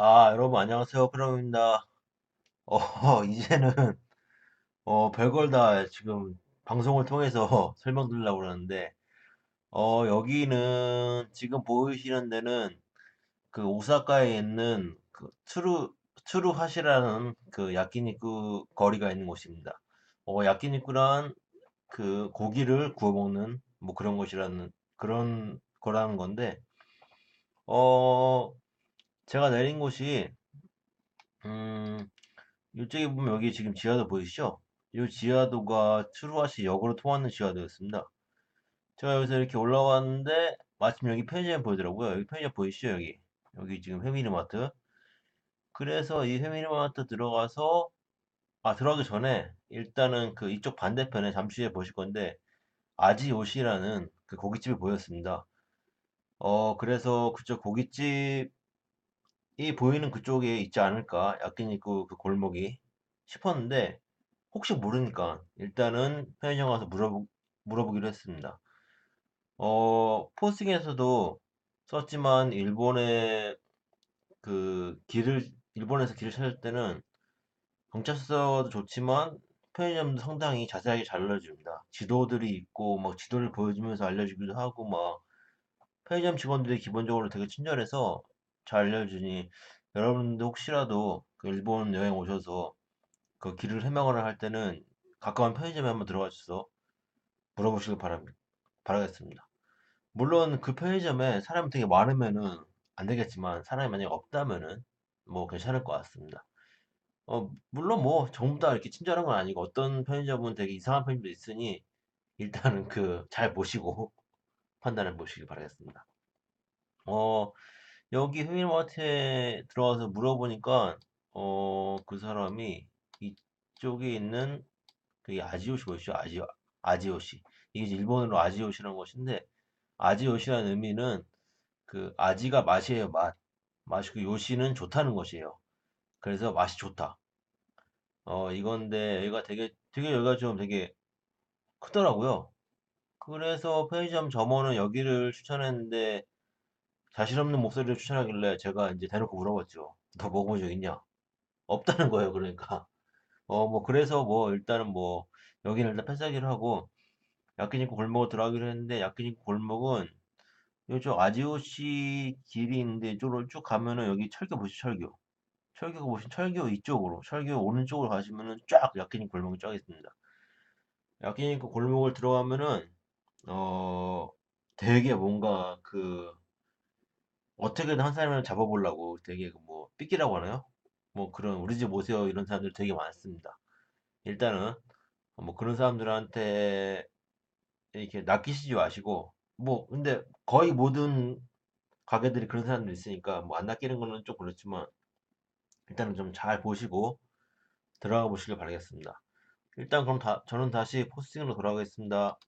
아, 여러분 안녕하세요. 크롬입니다. 어, 이제는 어, 별걸 다 지금 방송을 통해서 설명드리려고 그러는데 어, 여기는 지금 보이시는 데는 그 오사카에 있는 그 트루 트루하시라는 그 야끼니쿠 거리가 있는 곳입니다. 어, 야끼니쿠란 그 고기를 구워 먹는 뭐 그런 곳이라는 그런 거라는 건데 어, 제가 내린 곳이 음, 이쪽에 보면 여기 지금 지하도 보이시죠? 이 지하도가 트루아시 역으로 통하는 지하도였습니다. 제가 여기서 이렇게 올라왔는데 마침 여기 편의점 보이더라고요. 여기 편의점 보이시죠? 여기 여기 지금 패밀리마트. 그래서 이 패밀리마트 들어가서 아 들어가기 전에 일단은 그 이쪽 반대편에 잠시 후에 보실 건데 아지요시라는 그 고깃집이 보였습니다. 어 그래서 그쪽 고깃집 이 보이는 그쪽에 있지 않을까 야끼니쿠 그 골목이 싶었는데 혹시 모르니까 일단은 편의점 가서 물어보, 물어보기로 했습니다. 어, 포스팅에서도 썼지만 일본의 그 길을 일본에서 길을 찾을 때는 경찰서도 좋지만 편의점도 상당히 자세하게 잘 알려줍니다. 지도들이 있고 막 지도를 보여주면서 알려주기도 하고 막 편의점 직원들이 기본적으로 되게 친절해서 잘 알려주니 여러분들 혹시라도 그 일본 여행 오셔서 그 길을 해명을 할 때는 가까운 편의점에 한번 들어가 주셔서 물어보시길 바랍니다. 바라겠습니다. 물론 그 편의점에 사람이 되게 많으면은 안 되겠지만 사람이 만약에 없다면은 뭐 괜찮을 것 같습니다. 어, 물론 뭐 전부 다 이렇게 친절한 건 아니고 어떤 편의점은 되게 이상한 편의점도 있으니 일단은 그 잘 보시고 판단해 보시길 바라겠습니다. 어, 여기 휴일마트에 들어가서 물어보니까 어, 그 사람이 이쪽에 있는 그게 아지오시 뭐였죠? 아지 아지오시. 이게 일본어로 아지오시라는 것인데 아지요시라는 의미는 그 아지가 맛이에요, 맛. 맛이 그 요시는 좋다는 것이에요. 그래서 맛이 좋다. 어, 이건데 여기가 되게 되게 여기가 좀 되게 크더라고요. 그래서 편의점 점원은 여기를 추천했는데 자신 없는 목소리를 추천하길래 제가 이제 대놓고 물어봤죠. 너 먹어본 적 있냐? 없다는 거예요, 그러니까. 어, 뭐 그래서 뭐 일단은 뭐 여기는 일단 패스하기로 하고 야끼니쿠 골목으로 들어가기로 했는데 야끼니쿠 골목은 요쪽 아지오시 길이 있는데 이쪽으로 쭉 가면은 여기 철교 보시죠 철교 철교가 보시면 철교 이쪽으로 철교 오른쪽으로 가시면은 쫙 야끼니쿠 골목이 쫙 있습니다 야끼니쿠 골목을 들어가면은 어 되게 뭔가 그 어떻게든 한 사람을 잡아보려고 되게 그뭐 삐끼라고 하나요? 뭐 그런 우리 집 오세요 이런 사람들 되게 많습니다 일단은 뭐 그런 사람들한테 이렇게 낚이시지 마시고 뭐 근데 거의 모든 가게들이 그런 사람들 있으니까 뭐 안 낚이는 거는 좀 그렇지만 일단은 좀 잘 보시고 들어가 보시길 바라겠습니다. 일단 그럼 다 저는 다시 포스팅으로 돌아가겠습니다.